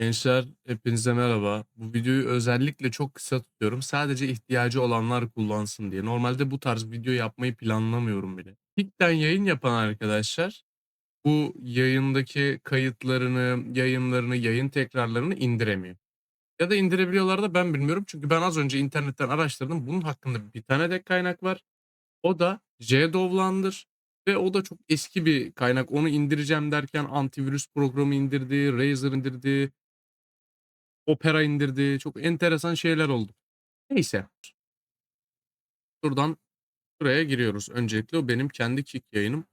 Gençler, hepinize merhaba. Bu videoyu özellikle çok kısa tutuyorum. Sadece ihtiyacı olanlar kullansın diye. Normalde bu tarz video yapmayı planlamıyorum bile. Kick'ten yayın yapan arkadaşlar bu yayındaki kayıtlarını, yayınlarını, yayın tekrarlarını indiremiyor. Ya da indirebiliyorlar da ben bilmiyorum. Çünkü ben az önce internetten araştırdım. Bunun hakkında bir tane de kaynak var. O da JDOW'landır. Ve o da çok eski bir kaynak. Onu indireceğim derken antivirüs programı indirdi, Razer indirdi, Opera indirdi. Çok enteresan şeyler oldu. Neyse. Şuradan şuraya giriyoruz. Öncelikle o benim kendi Kick yayınım.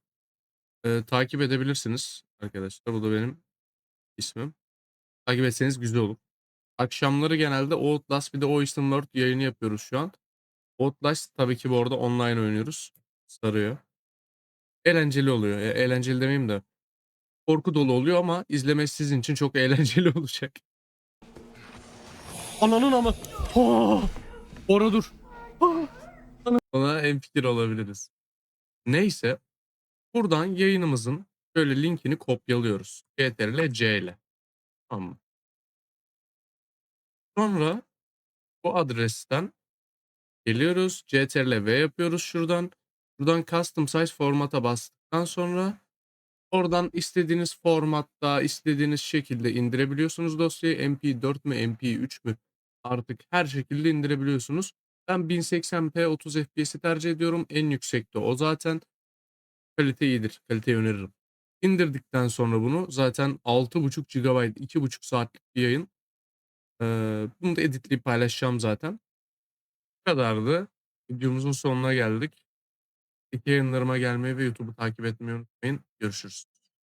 Eee, takip edebilirsiniz arkadaşlar. Bu da benim ismim. Takip etseniz güzel olur. Akşamları genelde Outlast bir de Ocean World yayını yapıyoruz şu an. Outlast tabii ki bu arada online oynuyoruz. Sarıyor. Eğlenceli oluyor. E, eğlenceli demeyeyim de korku dolu oluyor ama izlemesi sizin için çok eğlenceli olacak. Ananın amı. Oh! Ora dur. Ah! Ana- Ona hemfikir olabiliriz. Neyse. Buradan yayınımızın şöyle linkini kopyalıyoruz. CTRL C ile. Tamam? Sonra bu adresten geliyoruz. CTRL V yapıyoruz şuradan. Buradan custom size formata bastıktan sonra oradan istediğiniz formatta, istediğiniz şekilde indirebiliyorsunuz dosyayı. MP4 mü, MP3 mü? Artık her şekilde indirebiliyorsunuz. Ben 1080p 30 FPS'i tercih ediyorum. En yüksekte o zaten. Kalite iyidir. Kaliteyi öneririm. İndirdikten sonra bunu zaten 6.5 GB 2.5 saatlik bir yayın. Eee, bunu da editleyip paylaşacağım zaten. Bu kadardı. Videomuzun sonuna geldik. İlk yayınlarıma gelmeyi ve YouTube'u takip etmeyi unutmayın. Görüşürüz.